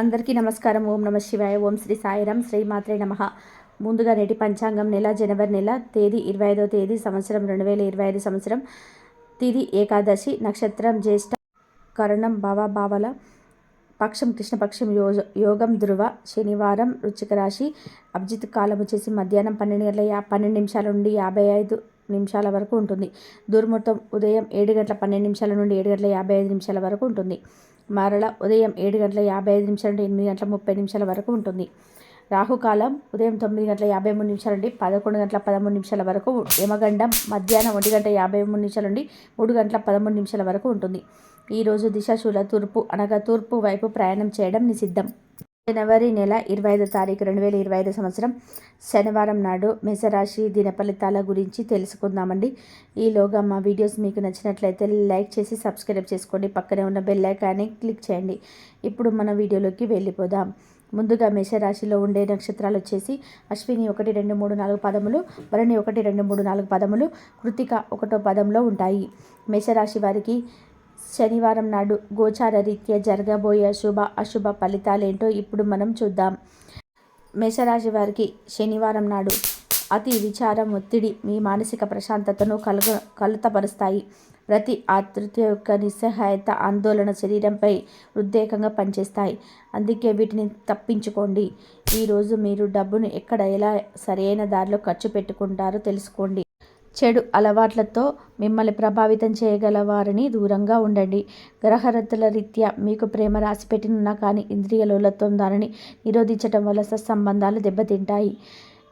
అందరికీ నమస్కారం. ఓం నమ శివాయ. ఓం శ్రీ సాయిరాం. శ్రీ మాత్రే నమ. ముందుగా నేటి పంచాంగం నెల జనవరి నెల తేదీ ఇరవై ఐదో తేదీ సంవత్సరం రెండు వేల ఇరవై ఐదు సంవత్సరం తిది ఏకాదశి నక్షత్రం జ్యేష్ఠ కరణం భావాభావల పక్షం కృష్ణపక్షం యోజ యోగం ధృవ శనివారం రుచిక రాశి అభిజిత్ కాలం వచ్చేసి మధ్యాహ్నం పన్నెండు గంటల యా పన్నెండు నిమిషాల నుండి యాభై ఐదు నిమిషాల వరకు ఉంటుంది. దుర్ముహూర్తం ఉదయం ఏడు గంటల పన్నెండు నిమిషాల నుండి ఏడు గంటల యాభై ఐదు నిమిషాల వరకు ఉంటుంది. మరల ఉదయం ఏడు గంటల యాభై ఐదు నిమిషాల నుండి ఎనిమిది గంటల ముప్పై నిమిషాల వరకు ఉంటుంది. రాహుకాలం ఉదయం తొమ్మిది గంటల యాభై మూడు నిమిషాల నుండి పదకొండు గంటల పదమూడు నిమిషాల వరకు యమగండం మధ్యాహ్నం ఒంటి గంట యాభై మూడు నిమిషాల నుండి మూడు గంటల పదమూడు నిమిషాల వరకు ఉంటుంది. ఈరోజు దిశాశూల తూర్పు అనగా తూర్పు వైపు ప్రయాణం చేయడం నిషిద్ధం. జనవరి నెల ఇరవై ఐదో తారీఖు రెండు వేల ఇరవై ఐదు సంవత్సరం శనివారం నాడు మేషరాశి దిన ఫలితాల గురించి తెలుసుకుందామండి. ఈలోగా మా వీడియోస్ మీకు నచ్చినట్లయితే లైక్ చేసి సబ్స్క్రైబ్ చేసుకోండి. పక్కనే ఉన్న బెల్ ఐకాన్ని క్లిక్ చేయండి. ఇప్పుడు మన వీడియోలోకి వెళ్ళిపోదాం. ముందుగా మేషరాశిలో ఉండే నక్షత్రాలు వచ్చేసి అశ్విని ఒకటి రెండు మూడు నాలుగు పదములు వరుణి ఒకటి రెండు మూడు నాలుగు పదములు కృతిక ఒకటో పదంలో ఉంటాయి. మేషరాశి వారికి శనివారం నాడు గోచార రీత్యా జరగబోయే శుభ అశుభ ఫలితాలేంటో ఇప్పుడు మనం చూద్దాం. మేషరాశి వారికి శనివారం నాడు అతి విచారం ఒత్తిడి మీ మానసిక ప్రశాంతతను కలుగ కలుతపరుస్తాయి. ప్రతి ఆతృత యొక్క నిస్సహాయత ఆందోళన శరీరంపై ఉద్రేకంగా పనిచేస్తాయి. అందుకే వీటిని తప్పించుకోండి. ఈరోజు మీరు డబ్బును ఎక్కడ ఎలా సరైన దారిలో ఖర్చు పెట్టుకుంటారో తెలుసుకోండి. చెడు అలవాట్లతో మిమ్మల్ని ప్రభావితం చేయగల వారిని దూరంగా ఉండండి. గ్రహరత్తుల రీత్యా మీకు ప్రేమ రాసి పెట్టినున్నా కానీ ఇంద్రియ లోలత్వం దానిని నిరోధించడం వల్ల సత్సంబంధాలు దెబ్బతింటాయి.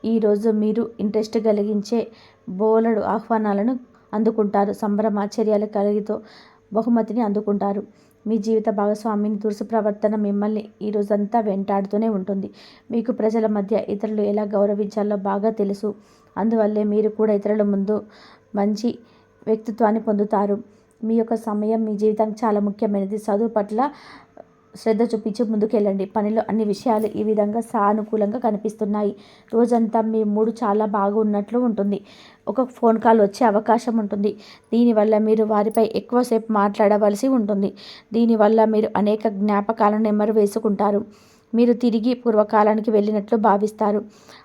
ఈరోజు మీరు ఇంట్రెస్ట్ కలిగించే బోలడు ఆహ్వానాలను అందుకుంటారు. సంభ్రమాచర్యాలు కలిగితో బహుమతిని అందుకుంటారు. మీ జీవిత భాగస్వామిని దురుసు ప్రవర్తన మిమ్మల్ని ఈ రోజంతా వెంటాడుతూనే ఉంటుంది. మీకు ప్రజల మధ్య ఇతరులు ఎలా గౌరవించాలో బాగా తెలుసు. అందువల్లే మీరు కూడా ఇతరుల ముందు మంచి వ్యక్తిత్వాన్ని పొందుతారు. మీ యొక్క సమయం మీ జీవితానికి చాలా ముఖ్యమైనది. చదువు పట్ల శ్రద్ధ చూపించి ముందుకెళ్ళండి. పనిలో అన్ని విషయాలు ఈ విధంగా సానుకూలంగా కనిపిస్తున్నాయి. రోజంతా మీ మూడు చాలా బాగున్నట్లు ఉంటుంది. ఒక ఫోన్ కాల్ వచ్చే అవకాశం ఉంటుంది. దీనివల్ల మీరు వారిపై ఎక్కువసేపు మాట్లాడవలసి ఉంటుంది. దీనివల్ల మీరు అనేక జ్ఞాపకాలను నెమరు వేసుకుంటారు. మీరు తిరిగి పూర్వకాలానికి వెళ్ళినట్లు భావిస్తారు.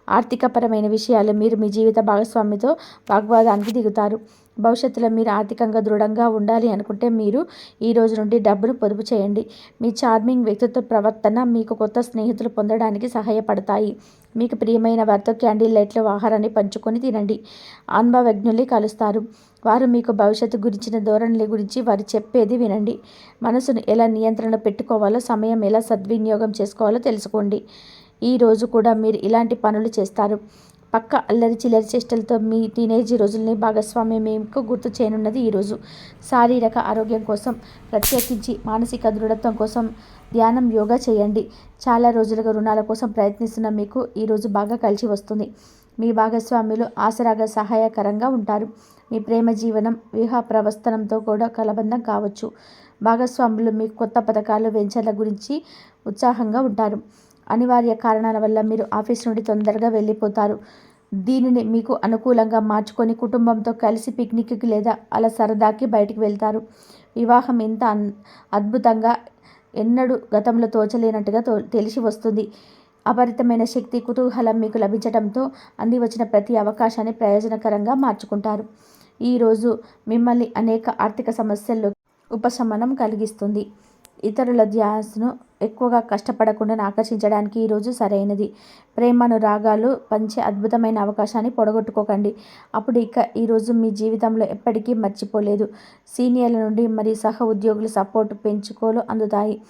ఆర్థికపరమైన విషయాలు మీరు మీ జీవిత భాగస్వామితో వాగ్వాదానికి దిగుతారు. భవిష్యత్తులో మీరు ఆర్థికంగా దృఢంగా ఉండాలి అనుకుంటే మీరు ఈ రోజు నుండి డబ్బును పొదుపు చేయండి. మీ చార్మింగ్ వ్యక్తిత్వ ప్రవర్తన మీకు కొత్త స్నేహితులు పొందడానికి సహాయపడతాయి. మీకు ప్రియమైన వారితో క్యాండిల్ లైట్లో ఆహారాన్ని పంచుకొని తినండి. అనుభవజ్ఞుల్ని కలుస్తారు. వారు మీకు భవిష్యత్తు గురించిన ధోరణుల గురించి వారు చెప్పేది వినండి. మనసును ఎలా నియంత్రణ పెట్టుకోవాలో సమయం ఎలా సద్వినియోగం చేసుకోవాలో తెలుసుకోండి. ఈ రోజు కూడా మీరు ఇలాంటి పనులు చేస్తారు. పక్క అల్లరి చిల్లరి చేష్టలతో మీ టీనేజ్ రోజుల్ని భాగస్వామ్యం మీకు గుర్తు చేయనున్నది ఈరోజు. శారీరక ఆరోగ్యం కోసం ప్రత్యేకించి మానసిక దృఢత్వం కోసం ధ్యానం యోగా చేయండి. చాలా రోజులుగా రుణాల కోసం ప్రయత్నిస్తున్న మీకు ఈరోజు బాగా కలిసి వస్తుంది. మీ భాగస్వాములు ఆసరాగా సహాయకరంగా ఉంటారు. మీ ప్రేమ జీవనం వివాహ ప్రవర్తనంతో కూడా కలబంధం కావచ్చు. భాగస్వాములు మీకు కొత్త పథకాలు వెంచర్ల గురించి ఉత్సాహంగా ఉంటారు. అనివార్య కారణాల వల్ల మీరు ఆఫీస్ నుండి తొందరగా వెళ్ళిపోతారు. దీనిని మీకు అనుకూలంగా మార్చుకొని కుటుంబంతో కలిసి పిక్నిక్కి లేదా అలా సరదాకి బయటికి వెళ్తారు. వివాహం ఎంత అద్భుతంగా ఎన్నడూ గతంలో తోచలేనట్టుగా తో తెలిసి వస్తుంది. అపరితమైన శక్తి కుతూహలం మీకు లభించడంతో అంది వచ్చిన ప్రతి అవకాశాన్ని ప్రయోజనకరంగా మార్చుకుంటారు. ఈరోజు మిమ్మల్ని అనేక ఆర్థిక సమస్యల్లో ఉపశమనం కలిగిస్తుంది. ఇతరుల ధ్యాసను ఎక్కువగా కష్టపడకుండా ఆకర్షించడానికి ఈరోజు సరైనది. ప్రేమను రాగాలు పంచే అద్భుతమైన అవకాశాన్ని పొడగొట్టుకోకండి. అప్పుడు ఇక ఈరోజు మీ జీవితంలో ఎప్పటికీ మర్చిపోలేదు. సీనియర్ల నుండి మరియు సహ ఉద్యోగుల సపోర్ట్ పెంచుకోలు అందుతాయి.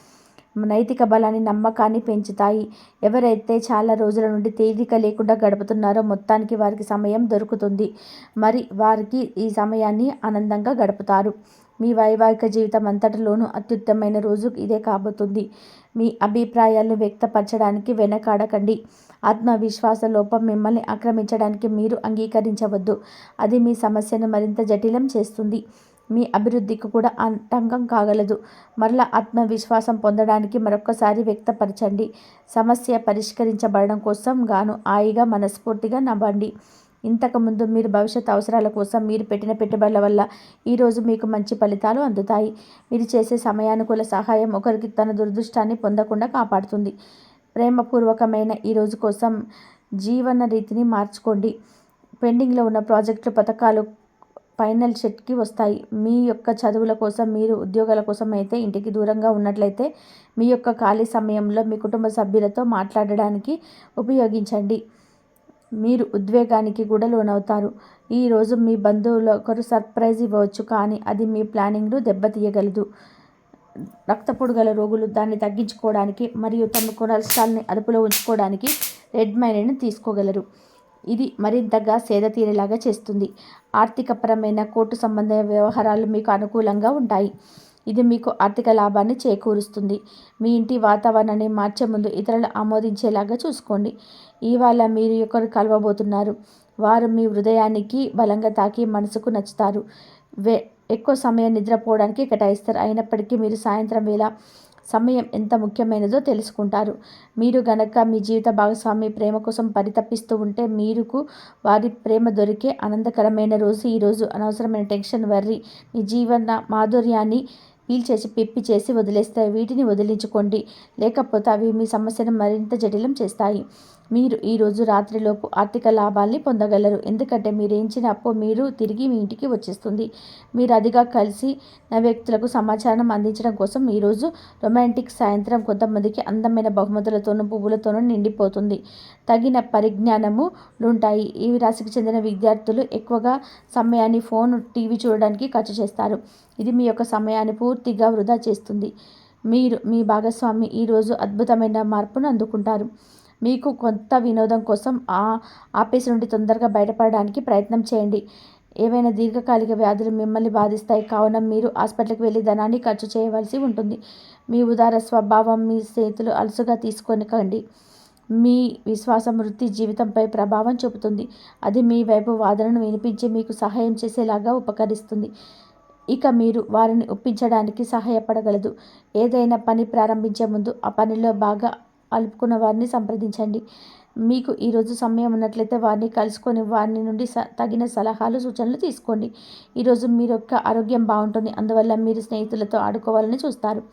నైతిక బలాన్ని నమ్మకాన్ని పెంచుతాయి. ఎవరైతే చాలా రోజుల నుండి తేలిక లేకుండా గడుపుతున్నారో మొత్తానికి వారికి సమయం దొరుకుతుంది. మరి వారికి ఈ సమయాన్ని ఆనందంగా గడుపుతారు. మీ వైవాహిక జీవితం అంతటిలోనూ అత్యుత్తమైన రోజు ఇదే కాబోతుంది. మీ అభిప్రాయాలను వ్యక్తపరచడానికి వెనకాడకండి. ఆత్మవిశ్వాస లోపం మిమ్మల్ని ఆక్రమించడానికి మీరు అంగీకరించవద్దు. అది మీ సమస్యను మరింత జటిలం చేస్తుంది. మీ అభివృద్ధికి కూడా ఆటంకం కాగలదు. మరలా ఆత్మవిశ్వాసం పొందడానికి మరొకసారి వ్యక్తపరచండి. సమస్య పరిష్కరించబడడం కోసం గాను హాయిగా మనస్ఫూర్తిగా నవ్వండి. ఇంతకుముందు మీరు భవిష్యత్ అవసరాల కోసం మీరు పెట్టిన పెట్టుబడుల వల్ల ఈరోజు మీకు మంచి ఫలితాలు అందుతాయి. మీరు చేసే సమయానుకూల సహాయం ఒకరికి తన దురదృష్టాన్ని పొందకుండా కాపాడుతుంది. ప్రేమపూర్వకమైన ఈ రోజు కోసం జీవన రీతిని మార్చుకోండి. పెండింగ్లో ఉన్న ప్రాజెక్టులు పథకాలు ఫైనల్ సెట్కి వస్తాయి. మీ యొక్క చదువుల కోసం మీరు ఉద్యోగాల కోసం అయితే ఇంటికి దూరంగా ఉన్నట్లయితే మీ యొక్క ఖాళీ సమయంలో మీ కుటుంబ సభ్యులతో మాట్లాడడానికి ఉపయోగించండి. మీరు ఉద్వేగానికి కూడా లోనవుతారు. ఈరోజు మీ బంధువులు ఒకరు సర్ప్రైజ్ ఇవ్వవచ్చు కానీ అది మీ ప్లానింగ్ను దెబ్బతీయగలదు. రక్తపోటు గల రోగులు దాన్ని తగ్గించుకోవడానికి మరియు తమ కొలెస్ట్రాల్ని అదుపులో ఉంచుకోవడానికి రెడ్ మైనీని తీసుకోగలరు. ఇది మరింతగా సేద తీరేలాగా చేస్తుంది. ఆర్థికపరమైన కోర్టు సంబంధ వ్యవహారాలు మీకు అనుకూలంగా ఉంటాయి. ఇది మీకు ఆర్థిక లాభాన్ని చేకూరుస్తుంది. మీ ఇంటి వాతావరణాన్ని మార్చే ముందు ఇతరులు ఆమోదించేలాగా చూసుకోండి. ఇవాళ మీరు ఒకరు కలవబోతున్నారు. వారు మీ హృదయానికి బలంగా తాకి మనసుకు నచ్చుతారు. వే ఎక్కువ సమయం నిద్రపోవడానికి కేటాయిస్తారు. అయినప్పటికీ మీరు సాయంత్రం వేళ సమయం ఎంత ముఖ్యమైనదో తెలుసుకుంటారు. మీరు గనక మీ జీవిత భాగస్వామి ప్రేమ కోసం పరితపిస్తూ ఉంటే మీరుకు వారి ప్రేమ దొరికే ఆనందకరమైన రోజు ఈరోజు అనవసరమైన టెన్షన్ వర్రి మీ జీవన మాధుర్యాన్ని పీల్చేసి పిప్పి చేసి వదిలేస్తాయి. వీటిని వదిలించుకోండి. లేకపోతే అవి మీ సమస్యను మరింత జటిలం చేస్తాయి. మీరు ఈరోజు రాత్రిలోపు ఆర్థిక లాభాల్ని పొందగలరు. ఎందుకంటే మీరు ఎంచిన అప్పు మీరు తిరిగి మీ ఇంటికి వచ్చేస్తుంది. మీరు అదిగా కలిసి నా వ్యక్తులకు సమాచారం అందించడం కోసం ఈరోజు రొమాంటిక్ సాయంత్రం కొంతమందికి అందమైన బహుమతులతోనూ పువ్వులతోనూ నిండిపోతుంది. తగిన పరిజ్ఞానము ఉంటాయి ఈ రాశికి చెందిన విద్యార్థులు ఎక్కువగా సమయాన్ని ఫోన్ టీవీ చూడడానికి ఖర్చు చేస్తారు. ఇది మీ యొక్క సమయాన్ని పూర్తిగా వృధా చేస్తుంది. మీరు మీ భాగస్వామి ఈరోజు అద్భుతమైన మార్పును అందుకుంటారు. మీకు కొత్త వినోదం కోసం ఆ ఆపేసి నుండి తొందరగా బయటపడడానికి ప్రయత్నం చేయండి. ఏవైనా దీర్ఘకాలిక వ్యాధులు మిమ్మల్ని బాధిస్తాయి. కావున మీరు హాస్పిటల్కి వెళ్ళి ధనాన్ని ఖర్చు చేయవలసి ఉంటుంది. మీ ఉదార స్వభావం మీ స్నేహితులు అలసుగా తీసుకొనికండి. మీ విశ్వాసం వృత్తి జీవితంపై ప్రభావం చూపుతుంది. అది మీ వైపు వాదనను వినిపించి మీకు సహాయం చేసేలాగా ఉపకరిస్తుంది. ఇక మీరు వారిని ఒప్పించడానికి సహాయపడగలదు. ఏదైనా పని ప్రారంభించే ముందు ఆ పనిలో బాగా అలుపుకున్న వారిని సంప్రదించండి. మీకు ఈరోజు సమయం ఉన్నట్లయితే వారిని కలుసుకొని వారిని నుండి స తగిన సలహాలు సూచనలు తీసుకోండి. ఈరోజు మీ యొక్క ఆరోగ్యం బాగుంటుంది. అందువల్ల మీరు స్నేహితులతో ఆడుకోవాలని చూస్తారు.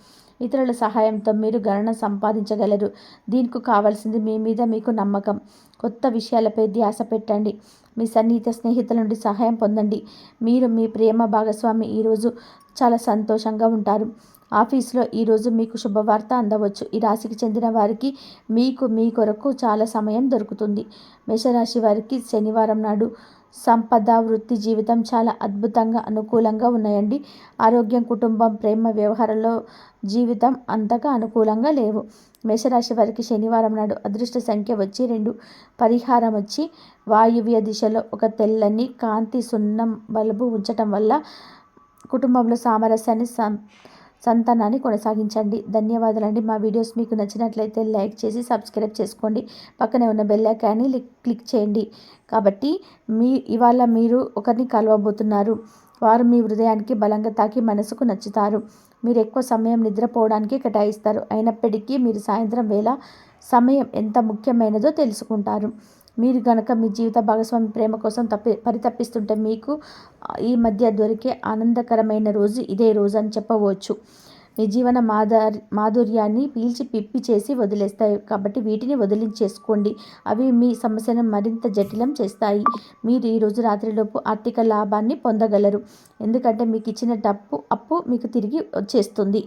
ఇతరుల సహాయంతో మీరు గణన సంపాదించగలరు. దీనికి కావాల్సింది మీ మీద మీకు నమ్మకం. కొత్త విషయాలపై ధ్యాస పెట్టండి. మీ సన్నిహిత స్నేహితుల నుండి సహాయం పొందండి. మీరు మీ ప్రేమ భాగస్వామి. ఈరోజు చాలా సంతోషంగా ఉంటారు. ఆఫీస్లో ఈరోజు మీకు శుభవార్త అందవచ్చు. ఈ రాశికి చెందిన వారికి మీకు మీ కొరకు చాలా సమయం దొరుకుతుంది. మేషరాశి వారికి శనివారం నాడు సంపద వృత్తి జీవితం చాలా అద్భుతంగా అనుకూలంగా ఉన్నాయండి. ఆరోగ్యం కుటుంబం ప్రేమ వ్యవహారంలో జీవితం అంతగా అనుకూలంగా లేవు. మేషరాశి వారికి శనివారం నాడు అదృష్ట సంఖ్య వచ్చి రెండు. పరిహారం వచ్చి వాయువ్య దిశలో ఒక తెల్లని కాంతి సున్నం బలుబు ఉంచటం వల్ల కుటుంబంలో సామరస్యాన్ని సం సంతానాన్ని కొనసాగించండి. ధన్యవాదాలండి. మా వీడియోస్ మీకు నచ్చినట్లయితే లైక్ చేసి సబ్స్క్రైబ్ చేసుకోండి. పక్కనే ఉన్న బెల్ ఐకాన్ని క్లిక్ చేయండి. కాబట్టి మీ ఇవాళ మీరు ఒకరిని కలవబోతున్నారు. వారు మీ హృదయానికి బలంగా తాకి మనసుకు నచ్చుతారు. మీరు ఎక్కువ సమయం నిద్రపోవడానికి కేటాయిస్తారు. అయినప్పటికీ మీరు సాయంత్రం వేళ సమయం ఎంత ముఖ్యమైనదో తెలుసుకుంటారు. మీరు కనుక మీ జీవిత భాగస్వామి ప్రేమ కోసం తప్పి పరితప్పిస్తుంటే మీకు ఈ మధ్య దొరికే ఆనందకరమైన రోజు ఇదే రోజు అని చెప్పవచ్చు. మీ జీవన మాధుర్ మాధుర్యాన్ని పీల్చి పిప్పి చేసి వదిలేస్తాయి. కాబట్టి వీటిని వదిలించేసుకోండి. అవి మీ సమస్యను మరింత జటిలం చేస్తాయి. మీరు ఈరోజు రాత్రిలోపు ఆర్థిక లాభాన్ని పొందగలరు. ఎందుకంటే మీకు ఇచ్చిన డప్పు అప్పు మీకు తిరిగి వచ్చేస్తుంది.